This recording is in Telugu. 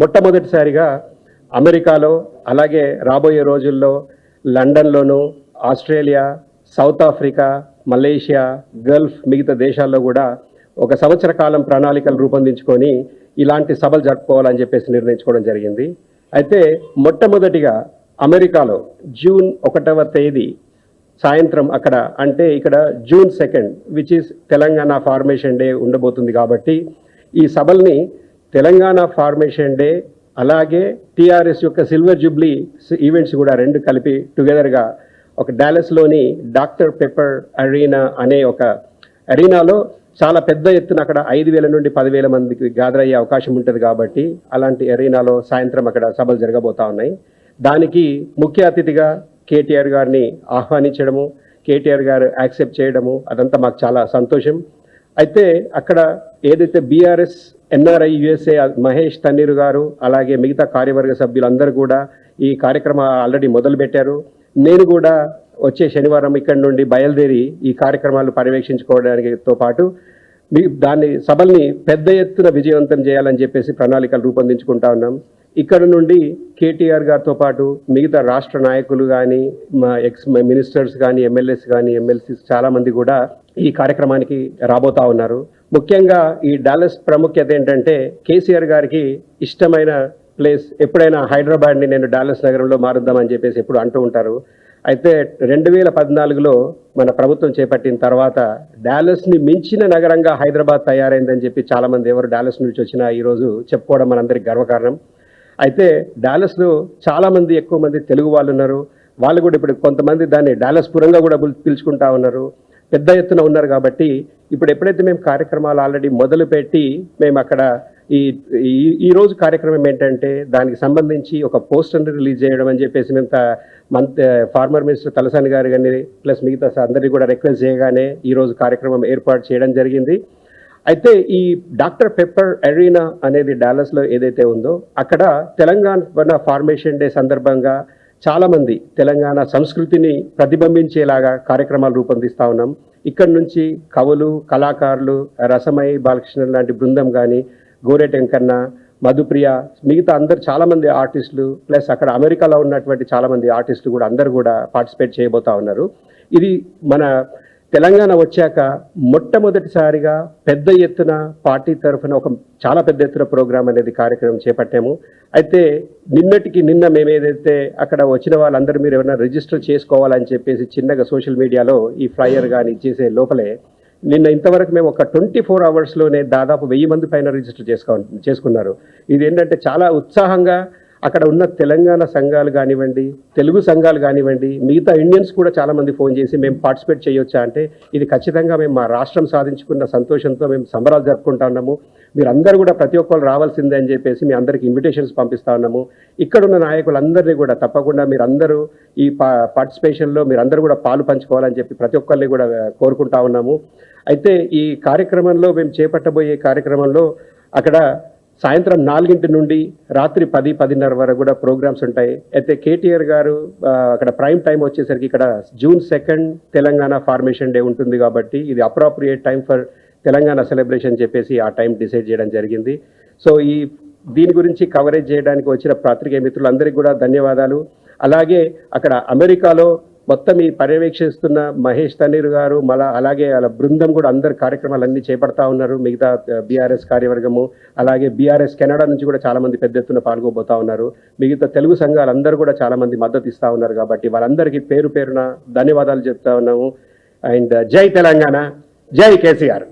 మొట్టమొదటిసారిగా అమెరికాలో అలాగే రాబోయే రోజుల్లో లండన్లోను Australia South Africa Malaysia Gulf మిగతా దేశాల్లో కూడా ఒక సంవత్సర కాలం ప్రణాళికలు రూపొందించుకొని ఇలాంటి సభలు జరుపుకోవాలని చెప్పేసి నిర్ణయించుకోవడం జరిగింది. అయితే మొట్టమొదటిగా అమెరికాలో జూన్ ఒకటవ తేదీ సాయంత్రం అక్కడ అంటే ఇక్కడ June second which is Telangana formation day ఉండబోతుంది కాబట్టి ఈ సభల్ని తెలంగాణ ఫార్మేషన్ డే అలాగే టిఆర్ఎస్ యొక్క సిల్వర్ జూబ్లీ ఈవెంట్స్ కూడా రెండు కలిపి టుగెదర్గా ఒక డాలస్లోని డాక్టర్ పెప్పర్ అరీనా అనే ఒక అరీనాలో చాలా పెద్ద ఎత్తున అక్కడ ఐదు వేల నుండి పదివేల మందికి గ్యాదర్ అయ్యే అవకాశం ఉంటుంది కాబట్టి అలాంటి అరీనాలో సాయంత్రం అక్కడ సభలు జరగబోతా ఉన్నాయి. దానికి ముఖ్య అతిథిగా కేటీఆర్ గారిని ఆహ్వానించడము కేటీఆర్ గారు యాక్సెప్ట్ చేయడము అదంతా మాకు చాలా సంతోషం. అయితే అక్కడ ఏదైతే BRS NRI USA Mahesh Tanneeru గారు అలాగే మిగతా కార్యవర్గ సభ్యులందరూ కూడా ఈ కార్యక్రమం ఆల్రెడీ మొదలుపెట్టారు. నేను కూడా వచ్చే శనివారం ఇక్కడి నుండి బయలుదేరి ఈ కార్యక్రమాలు పర్యవేక్షించుకోవడానికితో పాటు మీ దాన్ని సభల్ని పెద్ద ఎత్తున విజయవంతం చేయాలని చెప్పేసి ప్రణాళికలు రూపొందించుకుంటా ఉన్నాం. ఇక్కడ నుండి కేటీఆర్ గారితో పాటు మిగతా రాష్ట్ర నాయకులు కానీ మా ఎక్స్ మినిస్టర్స్ కానీ ఎమ్మెల్యేస్ కానీ ఎమ్మెల్సీస్ చాలామంది కూడా ఈ కార్యక్రమానికి రాబోతా ఉన్నారు. ముఖ్యంగా ఈ డాలస్ ప్రాముఖ్యత ఏంటంటే కేసీఆర్ గారికి ఇష్టమైన ప్లేస్ ఎప్పుడైనా హైదరాబాద్ని నేను డాలస్ నగరంలో మారుద్దామని చెప్పేసి ఎప్పుడు అంటూ ఉంటారు. అయితే రెండు వేల పద్నాలుగులో మన ప్రభుత్వం చేపట్టిన తర్వాత డాలస్ని మించిన నగరంగా హైదరాబాద్ తయారైందని చెప్పి చాలామంది ఎవరు డాలస్ నుంచి వచ్చినా ఈరోజు చెప్పుకోవడం మనందరికి గర్వకారణం. అయితే డాలస్లో చాలామంది ఎక్కువ మంది తెలుగు వాళ్ళు ఉన్నారు. వాళ్ళు కూడా ఇప్పుడు కొంతమంది దాన్ని డాలస్ పురంగా కూడా పిలుచుకుంటా ఉన్నారు. పెద్ద ఎత్తున ఉన్నారు కాబట్టి ఇప్పుడు ఎప్పుడైతే మేము కార్యక్రమాలు ఆల్రెడీ మొదలుపెట్టి మేము అక్కడ ఈ ఈ- రోజు కార్యక్రమం ఏంటంటే దానికి సంబంధించి ఒక పోస్టర్ని రిలీజ్ చేయడం అని చెప్పేసి మేము మంత్ ఫార్మర్ మినిస్టర్ తలసాని గారు కానీ ప్లస్ మిగతా అందరినీ కూడా రిక్వెస్ట్ చేయగానే ఈ రోజు కార్యక్రమం ఏర్పాటు చేయడం జరిగింది. అయితే ఈ డాక్టర్ పెప్పర్ అరీనా అనేది డాలస్లో ఏదైతే ఉందో అక్కడ తెలంగాణ ఫార్మేషన్ డే సందర్భంగా చాలామంది తెలంగాణ సంస్కృతిని ప్రతిబింబించేలాగా కార్యక్రమాలు రూపొందిస్తూ ఉన్నాం. ఇక్కడి నుంచి కవులు కళాకారులు రసమై బాలకృష్ణ లాంటి బృందం కానీ గోరెటెంకన్న మధుప్రియ మిగతా అందరు చాలామంది ఆర్టిస్టులు ప్లస్ అక్కడ అమెరికాలో ఉన్నటువంటి చాలామంది ఆర్టిస్టులు కూడా అందరు కూడా పార్టిసిపేట్ చేయబోతా ఉన్నారు. ఇది మన తెలంగాణ వచ్చాక మొట్టమొదటిసారిగా పెద్ద ఎత్తున పార్టీ తరఫున ఒక చాలా పెద్ద ఎత్తున ప్రోగ్రాం అనేది కార్యక్రమం చేపట్టాము. అయితే నిన్నటికి నిన్న మేము ఏదైతే అక్కడ వచ్చిన వాళ్ళందరూ మీరు ఏమైనా రిజిస్టర్ చేసుకోవాలని చెప్పేసి చిన్నగా సోషల్ మీడియాలో ఈ ఫ్లైయర్ కానీ చేసే లోపలే నిన్న ఇంతవరకు మేము ఒక ట్వంటీ ఫోర్ అవర్స్లోనే దాదాపు వెయ్యి మంది పైన రిజిస్టర్ చేసుకో చేసుకున్నారు. ఇది ఏంటంటే చాలా ఉత్సాహంగా అక్కడ ఉన్న తెలంగాణ సంఘాలు కానివ్వండి తెలుగు సంఘాలు కానివ్వండి మిగతా ఇండియన్స్ కూడా చాలామంది ఫోన్ చేసి మేము పార్టిసిపేట్ చేయొచ్చా అంటే ఇది ఖచ్చితంగా మేము మా రాష్ట్రం సాధించుకున్న సంతోషంతో మేము సంబరాలు జరుపుకుంటా ఉన్నాము. మీరందరూ కూడా ప్రతి ఒక్కరు రావాల్సిందే అని చెప్పేసి మీ అందరికి ఇన్విటేషన్స్ పంపిస్తా ఉన్నాము. ఇక్కడున్న నాయకులందరినీ కూడా తప్పకుండా మీరందరూ ఈ పా పార్టిసిపేషన్లో మీరందరూ కూడా పాలు పంచుకోవాలని చెప్పి ప్రతి ఒక్కరిని కూడా కోరుకుంటా ఉన్నాము. అయితే ఈ కార్యక్రమంలో మేము చేపట్టబోయే కార్యక్రమంలో అక్కడ సాయంత్రం నాలుగింటి నుండి రాత్రి పది పదిన్నర వరకు కూడా ప్రోగ్రామ్స్ ఉంటాయి. అయితే కేటీఆర్ గారు అక్కడ ప్రైమ్ టైం వచ్చేసరికి ఇక్కడ June second Telangana formation day ఉంటుంది కాబట్టి ఇది appropriate time for Telangana celebration చెప్పేసి ఆ టైం డిసైడ్ చేయడం జరిగింది. సో ఈ దీని గురించి కవరేజ్ చేయడానికి వచ్చిన పాత్రికేయ మిత్రులందరికీ కూడా ధన్యవాదాలు. అలాగే అక్కడ అమెరికాలో మొత్తం ఈ పర్యవేక్షిస్తున్న మహేష్ తన్నీరు గారు మళ్ళా అలాగే వాళ్ళ బృందం కూడా అందరు కార్యక్రమాలన్నీ చేపడతా ఉన్నారు. మిగతా బీఆర్ఎస్ కార్యవర్గము అలాగే బీఆర్ఎస్ కెనడా నుంచి కూడా చాలామంది పెద్ద ఎత్తున పాల్గొబోతా ఉన్నారు. మిగతా తెలుగు సంఘాలు అందరూ కూడా చాలామంది మద్దతు ఇస్తూ ఉన్నారు కాబట్టి వాళ్ళందరికీ పేరు పేరున ధన్యవాదాలు చెప్తా ఉన్నాము. అండ్ జై తెలంగాణ జై కేసీఆర్.